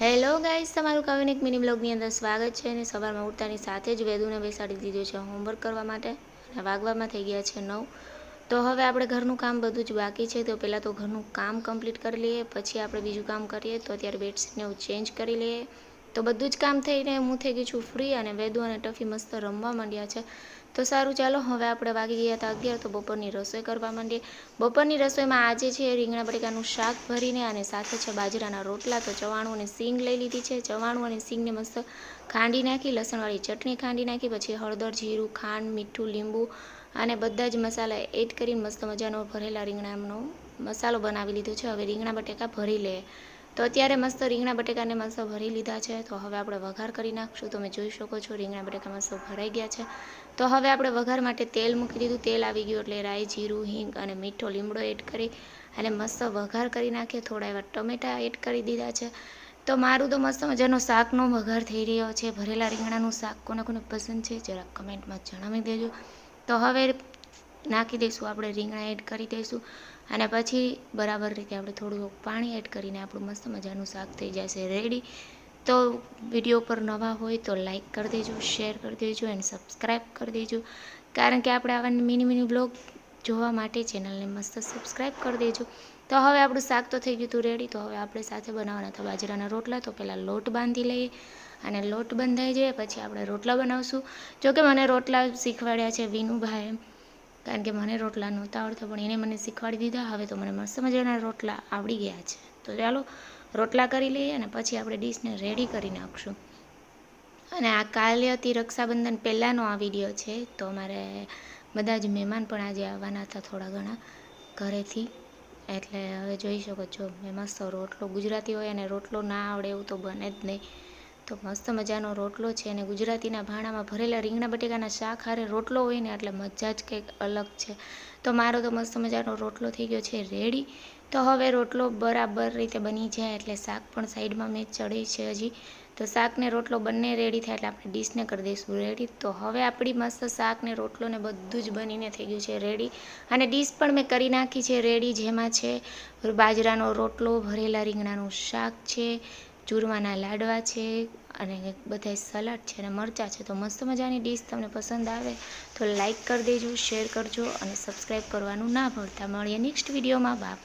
Hello guys તમારું કવિનિક mini બ્લોગની અંદર સ્વાગત છે અને સવારમાં ઉઠતાની સાથે જ વેદુને બેસાડી દીધો છે હોમવર્ક કરવા માટે અને વાગવામાં થઈ ગયા છે નવ. તો હવે આપણે ઘરનું કામ બધું જ બાકી છે, તો પહેલાં તો ઘરનું કામ કમ્પ્લીટ કરી લઈએ, પછી આપણે બીજું કામ કરીએ, તો અત્યારે બેડશીટને એવું ચેન્જ કરી લઈએ. તો બધું જ કામ થઈને હું થઈ ગઈ છું ફ્રી અને વેદુ અને ટફી મસ્ત રમવા માંડ્યા છે. તો સારું, ચાલો હવે આપણે વાગી ગયા હતા અગિયાર, તો બપોરની રસોઈ કરવા માંડીએ. બપોરની રસોઈમાં આજે છે રીંગણા બટેકાનું શાક ભરીને અને સાથે છે બાજરાના રોટલા. તો ચવાણું અને સિંગ લઈ લીધી છે. ચવાણું અને સિંગને મસ્ત ખાંડી નાખી, લસણવાળી ચટણી ખાંડી નાખી, પછી હળદર, જીરું, ખાંડ, મીઠું, લીંબુ અને બધા જ મસાલા એડ કરીને મસ્ત મજાનો ભરેલા રીંગણાનો મસાલો બનાવી લીધો છે. હવે રીંગણા બટેકા ભરી લઈએ તો અત્યારે મસ્ત રીંગણા બટેકાને મસ્ત ભરી લીધા છે. તો હવે આપણે વઘાર કરી નાખશું. તમે જોઈ શકો છો રીંગણા બટેકા મસ્ત ભરાઈ ગયા છે. તો હવે આપણે વઘાર માટે તેલ મૂકી દીધું. તેલ આવી ગયું એટલે રાઈ, જીરું, હિંગ અને મીઠો લીમડો એડ કરી અને મસ્ત વઘાર કરી નાખીએ થોડા એવા ટમેટાં એડ કરી દીધા છે. તો મારું તો મસ્ત મજાનો શાકનો વઘાર થઈ રહ્યો છે. ભરેલા રીંગણાનું શાક કોને કોને પસંદ છે જરાક કમેન્ટમાં જણાવી દેજો. તો હવે નાખી દઈશું, આપણે રીંગણા એડ કરી દઈશું. અને પછી બરાબર રીતે આપણે થોડું પાણી એડ કરીને આપણું મસ્ત મજાનું શાક થઈ જશે રેડી તો વીડિયો પર નવા હોય તો લાઈક કરી દેજો શેર કરી દેજો એન્ડ સબસ્ક્રાઈબ કરી દેજો. કારણ કે આપણે આવા મિની મિની બ્લોગ જોવા માટે ચેનલને મસ્ત સબસ્ક્રાઈબ કરી દેજો. તો હવે આપણું શાક તો થઈ ગયું હતું રેડી તો હવે આપણે સાથે બનાવવાના હતા બાજરાના રોટલા. તો પહેલાં લોટ બાંધી લઈએ અને લોટ બંધાઈ જાય, પછી આપણે રોટલા બનાવશું. જોકે મને રોટલા શીખવાડ્યા છે વિનુભાઈ કારણ કે મને રોટલા નહોતા આવડતા, પણ એને મને શીખવાડી દીધા. હવે તો મને મસ્ત મજાના રોટલા આવડી ગયા છે. તો ચાલો, રોટલા કરી લઈએ અને પછી આપણે ડીશને રેડી કરી નાખશું. અને આ કાલે હતી રક્ષાબંધન પહેલાંનો આ વીડિયો છે, તો અમારે બધા જ મહેમાન પણ આજે આવવાના હતા થોડા ઘણા ઘરેથી. એટલે હવે જોઈ શકો છો, મેં મસ્ત રોટલો ગુજરાતી હોય અને રોટલો ના આવડે એવું તો બને જ નહીં. તો મસ્ત મજાનો રોટલો છે અને ગુજરાતીના ભાણામાં ભરેલા રીંગણા બટેકાના શાક હારે રોટલો હોય ને એટલે મજા જ કંઈક અલગ છે. તો મારો તો મસ્ત મજાનો રોટલો થઈ ગયો છે રેડી તો હવે રોટલો બરાબર રીતે બની જાય એટલે શાક પણ સાઈડમાં મેં ચડે છે હજી. તો શાકને રોટલો બંને રેડી થાય એટલે આપણે ડીશને કરી દઈશું. રેડી તો હવે આપણી મસ્ત શાક ને રોટલો બધું જ બનીને થઈ ગયું છે રેડી અને ડીશ પણ મેં કરી નાખી છે રેડી જેમાં છે બાજરાનો રોટલો, ભરેલા રીંગણાનું શાક છે ચૂરમાના લાડવા છે અને બધા સલાડ છે અને મરચાં છે. તો મસ્ત મજાની ડીશ તમને પસંદ આવે તો લાઈક કરી દેજો, શેર કરજો અને સબસ્ક્રાઈબ કરવાનું ના ભૂલતા. મળીએ નેક્સ્ટ વિડીયોમાં. બાય